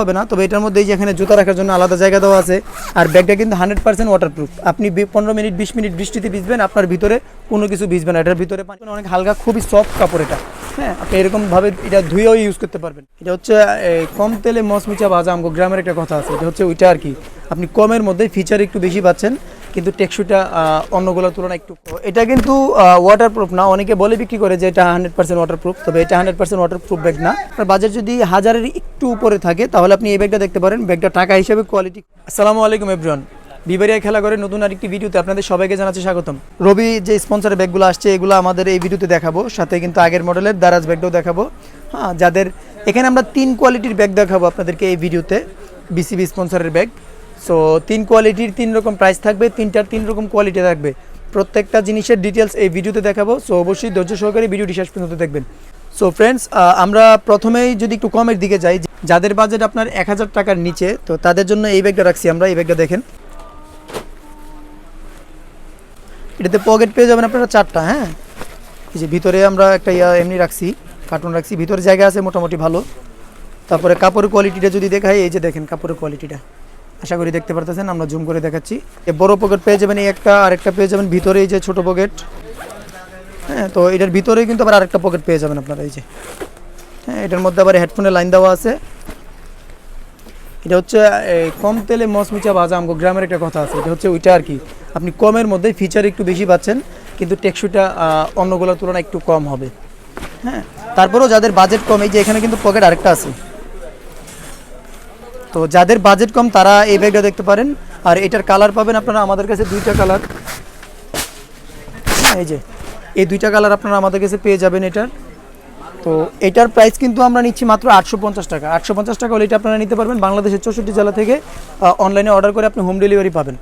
হবে না। তবে এটার মধ্যে এই যে এখানে জুতা রাখার জন্য আলাদা জায়গা দেওয়া আছে। আর ব্যাগটা কিন্তু হান্ড্রেড পার্সেন্ট ওয়াটারপ্রুফ আপনি পনেরো মিনিট, বিশ মিনিট বৃষ্টিতে ভিজবেন, আপনার ভিতরে কোনো কিছু ভিজবে না। এটার ভিতরে অনেক হালকা, খুবই সফট কাপড় এটা। হ্যাঁ আপনি এরকমভাবে এটা ধুয়েও ইউজ করতে পারবেন। এটা হচ্ছে কম তেলে মশমিচা ভাজা আমগো। গ্রামের একটা কথা আছে, এটা হচ্ছে ওইটা আর কি। আপনি কমের মধ্যে ফিচার একটু বেশি পাচ্ছেন। কিন্তু টেকসুটা অন্যগুলোর তুলনায় একটু এটা কিন্তু ওয়াটারপ্রুফ না। অনেকে বলে বিক্রি করে যে এটা হান্ড্রেড পার্সেন্ট ওয়াটারপ্রুফ তবে এটা হান্ড্রেড পার্সেন্ট ওয়াটারপ্রুফ ব্যাগ না। আপনার বাজার যদি হাজারের একটু উপরে থাকে, তাহলে আপনি এই ব্যাগটা দেখতে পারেন। ব্যাগটা টাকা হিসেবে কোয়ালিটি আসসালামু আলাইকুম এভরিওয়ান বিবারিয়া খেলা করে নতুন আরেকটি ভিডিওতে আপনাদের সবাইকে জানাচ্ছি স্বাগতম। রবি, যে স্পন্সরের ব্যাগগুলো আসছে, এগুলো আমাদের এই ভিডিওতে দেখাবো। সাথে কিন্তু আগের মডেলের দারাজ ব্যাগটাও দেখাবো। হ্যাঁ যাদের, এখানে আমরা তিন কোয়ালিটির ব্যাগ দেখাবো আপনাদেরকে এই ভিডিওতে। বিসিবি স্পন্সরের ব্যাগ সো তিন কোয়ালিটির তিন রকম প্রাইস থাকবে, তিনটার তিন রকম কোয়ালিটি থাকবে। প্রত্যেকটা জিনিসের ডিটেলস এই ভিডিওতে দেখাবো। সো অবশ্যই ধৈর্য সহকারে ভিডিওটি শেষ পর্যন্ত দেখবেন। সো ফ্রেন্ডস আমরা প্রথমেই যদি একটু কমের দিকে যাই, যাদের বাজেট আপনার এক হাজার টাকার নিচে, তো তাদের জন্য এই ব্যাগটা রাখছি আমরা, এই ব্যাগটা দেখেন। এটাতে পকেট পেয়ে যাবেন আপনারা চারটা হ্যাঁ? এই যে ভিতরে আমরা একটা ইয়া এমনি রাখছি কার্টুন রাখছি, ভিতরে জায়গা আছে মোটামুটি ভালো। তারপরে কাপড়ের কোয়ালিটিটা যদি দেখাই, এই যে দেখেন কাপড়ের কোয়ালিটিটা আশা করি দেখতে পারতেছেন, আমরা জুম করে দেখাচ্ছি। এ বড় পকেট পেয়ে যাবেন, এই একটা, আরেকটা পেয়ে যাবেন ভিতরে এই যে ছোট পকেট হ্যাঁ তো এটার ভিতরেই কিন্তু আবার আরেকটা পকেট পেয়ে যাবেন আপনারা, এই যে। হ্যাঁ এটার মধ্যে আবার হেডফোনের লাইন দেওয়া আছে। এটা হচ্ছে কম তেলে মশমিচা ভাজা আমগো, গ্রামের একটা কথা আছে, এটা হচ্ছে ওইটা আর কি। আপনি কমের মধ্যে ফিচার একটু বেশি পাচ্ছেন, কিন্তু টেকসুটা অন্যগুলোর তুলনায় একটু কম হবে। হ্যাঁ তারপরেও যাদের বাজেট কম, এই যে এখানে কিন্তু পকেট আরেকটা আছে। তো যাদের বাজেট কম, তারা এই ব্যাগটা দেখতে পারেন। আর এটার কালার পাবেন আপনারা আমাদের কাছে দুইটা কালার এই যে, এই দুইটা কালার আপনারা আমাদের কাছে পেয়ে যাবেন এটার। তো এটার প্রাইস কিন্তু আমরা নিচ্ছি মাত্র আটশো পঞ্চাশ টাকা। আটশো পঞ্চাশ টাকা হলে এটা আপনারা নিতে পারবেন বাংলাদেশের চৌষট্টি জেলা থেকে অনলাইনে অর্ডার করে আপনি হোম ডেলিভারি পাবেন।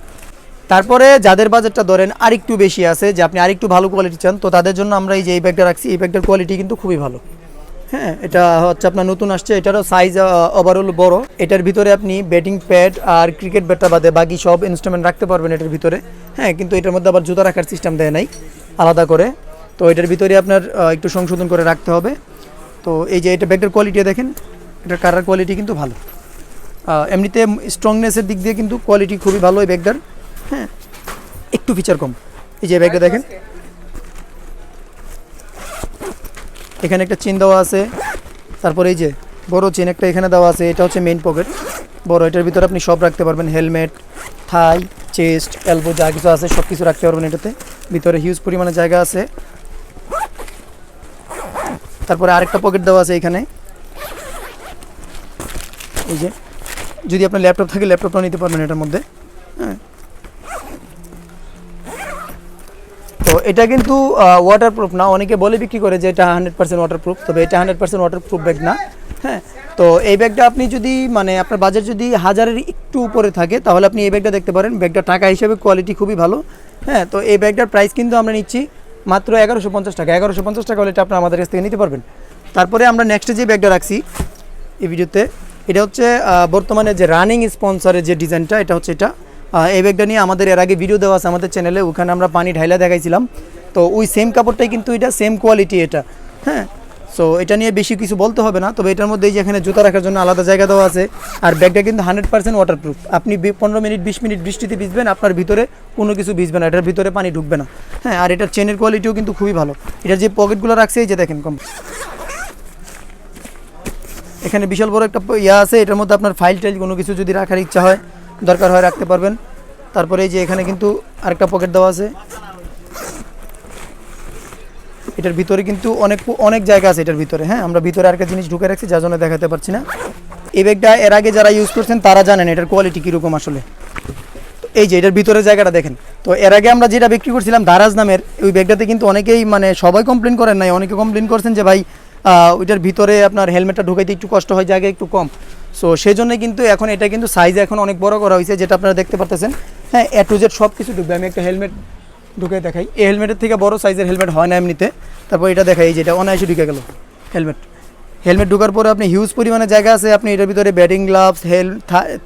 তারপরে যাদের বাজেটটা ধরেন আরেকটু বেশি আছে, যে আপনি আরেকটু ভালো কোয়ালিটি চান, তো তাদের জন্য আমরা এই যে এই ব্যাগটা রাখছি, এই ব্যাগটার কোয়ালিটি কিন্তু খুবই ভালো। হ্যাঁ এটা হচ্ছে আপনার নতুন আসছে, এটারও সাইজ ওভারঅল বড়। এটার ভিতরে আপনি ব্যাটিং প্যাড আর ক্রিকেট ব্যাটটা বাদে বাকি সব ইনস্ট্রুমেন্ট রাখতে পারবেন এটার ভিতরে। হ্যাঁ কিন্তু এটার মধ্যে আবার জুতা রাখার সিস্টেম দেয় নাই, আলাদা করে। তো এটার ভিতরে আপনার একটু সংশোধন করে রাখতে হবে। তো এই যে এটা ব্যাগটার কোয়ালিটি দেখেন, এটার কালার কোয়ালিটি কিন্তু ভালো। এমনিতে স্ট্রংনেসের দিক দিয়ে কিন্তু কোয়ালিটি খুবই ভালো এই ব্যাগটার হ্যাঁ একটু ফিচার কম। এই যে ব্যাগটা দেখেন। এখানে একটা চেন দেওয়া আছে। তারপরে এই যে বড় চেন একটা এখানে দেওয়া আছে, এটা হচ্ছে মেইন পকেট বড়, এটার ভিতরে আপনি সব রাখতে পারবেন। হেলমেট থাই চেস্ট এলবো যা কিছু আছে সব কিছু রাখতে পারবেন এটাতে। ভিতরে হিউজ পরিমাণে জায়গা আছে। তারপরে আরেকটা পকেট দেওয়া আছে এখানে। এই যে, যদি আপনার ল্যাপটপ থাকে ল্যাপটপটাও নিতে পারবেন এটার মধ্যে। হ্যাঁ। তো এটা কিন্তু ওয়াটারপ্রুফ না। অনেকে বলে বিক্রি করে যে এটা হান্ড্রেড পার্সেন্ট ওয়াটারপ্রুফ তবে এটা হান্ড্রেড পার্সেন্ট ওয়াটারপ্রুফ ব্যাগ না। হ্যাঁ তো এই ব্যাগটা আপনি যদি মানে আপনার বাজার যদি হাজারের একটু উপরে থাকে, তাহলে আপনি এই ব্যাগটা দেখতে পারেন। ব্যাগটা টাকা হিসেবে কোয়ালিটি খুবই ভালো। হ্যাঁ তো এই ব্যাগটার প্রাইস কিন্তু আমরা নিচ্ছি মাত্র এগারোশো পঞ্চাশ টাকা। এগারোশো পঞ্চাশ টাকা হলে এটা আপনার আমাদের কাছ থেকে নিতে পারবেন। তারপরে আমরা নেক্সটে যে ব্যাগটা রাখছি এই ভিডিওতে এটা হচ্ছে বর্তমানে যে রানিং স্পন্সরের যে ডিজাইনটা এটা হচ্ছে এটা। এই ব্যাগটা নিয়ে আমাদের এর আগে ভিডিও দেওয়া আছে আমাদের চ্যানেলে ওখানে আমরা পানি ঢাইলা দেখাইছিলাম। তো ওই সেম কাপড়টাই কিন্তু এটা সেম কোয়ালিটি এটা হ্যাঁ? সো এটা নিয়ে বেশি কিছু বলতে হবে না, তবে এটার মধ্যে এই যে এখানে জুতা রাখার জন্য আলাদা জায়গা দেওয়া আছে, আর ব্যাগটা কিন্তু হান্ড্রেড পার্সেন্ট ওয়াটারপ্রুফ আপনি পনেরো মিনিট, বিশ মিনিট বৃষ্টিতে ভিজবেন, আপনার ভিতরে কোনো কিছু ভিজবে না, এটার ভিতরে পানি ঢুকবে না হ্যাঁ? আর এটার চেনের কোয়ালিটিও কিন্তু খুবই ভালো। এটার যে পকেটগুলো রাখছে, এই যে দেখেন, কম। এখানে বিশাল বড় একটা ইয়া আছে, এটার মধ্যে আপনার ফাইল টাইল কোনো কিছু যদি রাখার ইচ্ছা হয় দরকার হয় রাখতে পারবেন। তারপরে এই যে এখানে কিন্তু আরেকটা পকেট দেওয়া আছে। এটার ভিতরে কিন্তু অনেক অনেক জায়গা আছে এটার ভিতরে হ্যাঁ? আমরা ভিতরে আরেকটা জিনিস ঢুকে রাখছি, যার জন্য দেখাতে পারছি না। এই ব্যাগটা এর আগে যারা ইউজ করছেন, তারা জানেন এটার কোয়ালিটি কীরকম আসলে। এই যে এটার ভিতরে জায়গাটা দেখেন। তো এর আগে আমরা যেটা বিক্রি করছিলাম, দারাজ নামের, ওই ব্যাগটাতে কিন্তু অনেকেই মানে সবাই কমপ্লেন করেন নাই। অনেকে কমপ্লেন করছেন যে, ভাই ওইটার ভিতরে আপনার হেলমেটটা ঢুকাইতে একটু কষ্ট হয়, জায়গা একটু কম। সো সেই জন্য কিন্তু এখন এটা কিন্তু সাইজ এখন অনেক বড় করা হয়েছে, যেটা আপনারা দেখতে পারতেছেন। হ্যাঁ এ টু জেড সব কিছু ঢুকবে। আমি একটা হেলমেট ঢুকে দেখাই। এই হেলমেটের থেকে বড় সাইজের হেলমেট হয় না এমনিতে। তারপর এটা দেখাই, এই যেটা অনায়াসে ঢুকে গেল হেলমেট হেলমেট ঢোকার পরে আপনি হিউজ পরিমাণে জায়গা আছে। আপনি এটার ভিতরে ব্যাটিং গ্লাভস হেল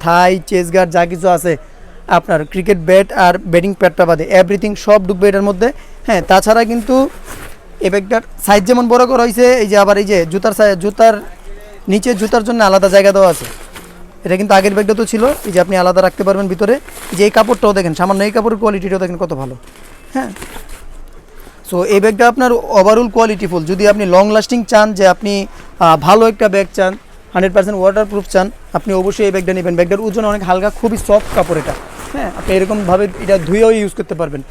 থাই চেস গার্ড যা কিছু আছে, আপনার ক্রিকেট ব্যাট আর ব্যাটিং প্যাডটা বাদে এভরিথিং সব ঢুকবে এটার মধ্যে। হ্যাঁ তাছাড়া কিন্তু এই ব্যাগটার সাইজ যেমন বড় করা হয়েছে, এই যে আবার এই যে জুতার জুতার নিচে জুতার জন্য আলাদা জায়গা দেওয়া আছে। এটা কিন্তু আগের ব্যাগটা তো ছিল, এই যে আপনি আলাদা রাখতে পারবেন ভিতরে। যে এই কাপড়টাও দেখেন, সামান্য এই কাপড়ের কোয়ালিটিটাও দেখেন কত ভালো। হ্যাঁ? সো এই ব্যাগটা আপনার ওভারঅল কোয়ালিটিফুল যদি আপনি লং লাস্টিং চান, যে আপনি ভালো একটা ব্যাগ চান হান্ড্রেড পার্সেন্ট ওয়াটার প্রুফ চান, আপনি অবশ্যই এই ব্যাগটা নেবেন। ব্যাগটার ওজন অনেক হালকা, খুবই সফট কাপড় এটা। হ্যাঁ? আপনি এরকমভাবে এটা ধুয়েও ইউজ করতে পারবেন।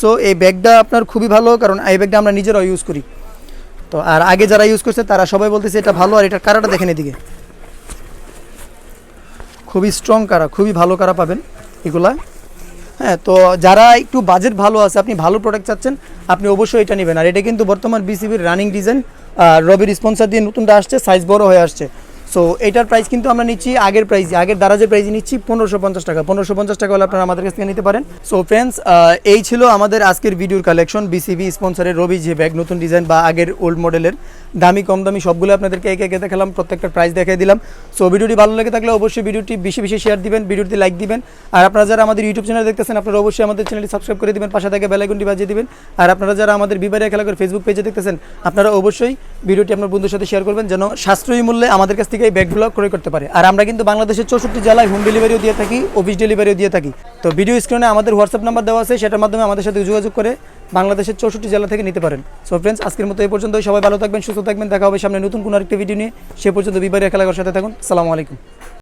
সো এই ব্যাগটা আপনার খুবই ভালো, কারণ এই ব্যাগটা আমরা নিজেরাও ইউজ করি। তো আর আগে যারা ইউজ করছে, তারা সবাই বলতেছে এটা ভালো আর এটার কারাটা দেখেন এদিকে। খুবই স্ট্রং কারা, খুবই ভালো কারা পাবেন এগুলা। হ্যাঁ তো যারা একটু বাজেট ভালো আছে, আপনি ভালো প্রোডাক্ট চাচ্ছেন, আপনি অবশ্যই এটা নেবেন। আর এটা কিন্তু বর্তমান বিসিবির রানিং ডিজাইন রবির স্পন্সার দিয়ে নতুনটা আসছে সাইজ বড় হয়ে আসছে। সো এটার প্রাইস কিন্তু আমরা নিচ্ছি আগের প্রাইসে আগের দ্বারা যে প্রাইস নিচ্ছি পনেরোশো পঞ্চাশ টাকা। পনেরোশো পঞ্চাশ টাকা হলে আপনারা আমাদের কাছ থেকে নিতে পারেন। সো ফ্রেন্ডস এই ছিল আমাদের আজকের ভিডিওর কালেকশন বিসিবি স্পন্সরের রবি যে ব্যাগ নতুন ডিজাইন বা আগের ওল্ড মডেলের দামি, কম দামি সবগুলো আপনাদেরকে একে একে দেখালাম প্রত্যেকটা প্রাইস দেখিয়ে দিলাম। সো ভিডিওটি ভালো লেগে থাকলে অবশ্যই ভিডিওটি বেশি বেশি শেয়ার দিবেন ভিডিওটি লাইক দিবেন। আর আপনারা যারা আমাদের ইউটিউব চ্যানেল দেখতেছেন, আপনারা অবশ্যই আমাদের চ্যানেলটি সাবস্ক্রাইব করে দিবেন, পাশে থেকে বেলাইকনটি বাজিয়ে দিবেন। আর আপনারা যারা আমাদের বিবারিয়া খেলা করে ফেসবুক পেজে দেখতেছেন, আপনারা অবশ্যই ভিডিওটি আপনার বন্ধুর সাথে শেয়ার করবেন, যেন সাশ্রয়ী মূল্যে আমাদের কাছ থেকে এই ব্যাগগুলো ক্রয় করতে পারে। আর আমরা কিন্তু বাংলাদেশের চৌষট্টি জেলায় হোম ডেলিভারিও দিয়ে থাকি অফিস ডেলিভারিও দিয়ে থাকি। তো ভিডিও স্ক্রিনে আমাদের হোয়াটসঅ্যাপ নাম্বার দেওয়া আছে, সেটার মাধ্যমে আমাদের সাথে যোগাযোগ করে বাংলাদেশের চৌষট্টি জেলা থেকে নিতে পারেন। সো ফ্রেন্ডস আজকের মতো এই পর্যন্ত সবাই ভালো থাকবেন, সুস্থ থাকবেন। দেখা হবে সামনে নতুন কোনো একটা ভিডিও নিয়ে। সে পর্যন্ত বিবারিয়া খেলাঘর সাথে থাকুন। সালামু আলাইকুম।